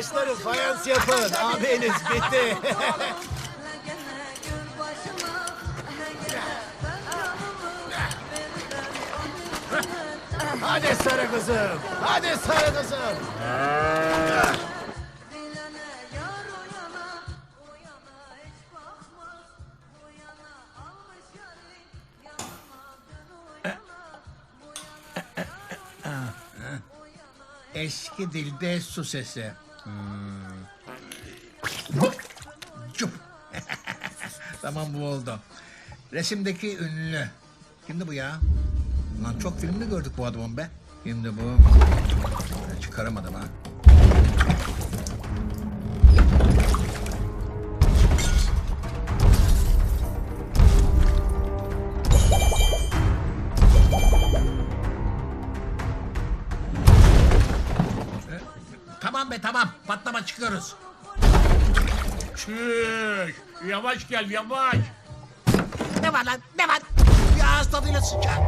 Arkadaşlarım fayans yapın. Abiniz bitti. Hadi sarı kızım. Hadi sarı kızım. Eski dilde su sesi. Hmm. Tamam bu oldu. Resimdeki ünlü. Kimdi bu ya? Lan çok filmde gördük bu adamın be. Kimdi bu? Çıkaramadım ha. Tamam be tamam. Patlama çıkıyoruz. Çüş. Yavaş gel yavaş. Ne var lan? Ne var? Bir ağız tadıyla sıçar.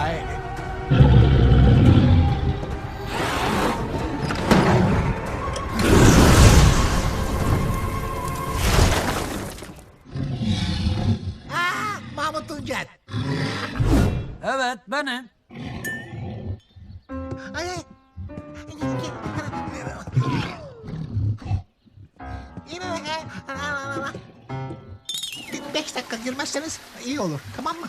Ay. Aa, Mahmut Tuncer. Evet benim. Ay. Beş dakika girmezseniz iyi olur. Tamam mı?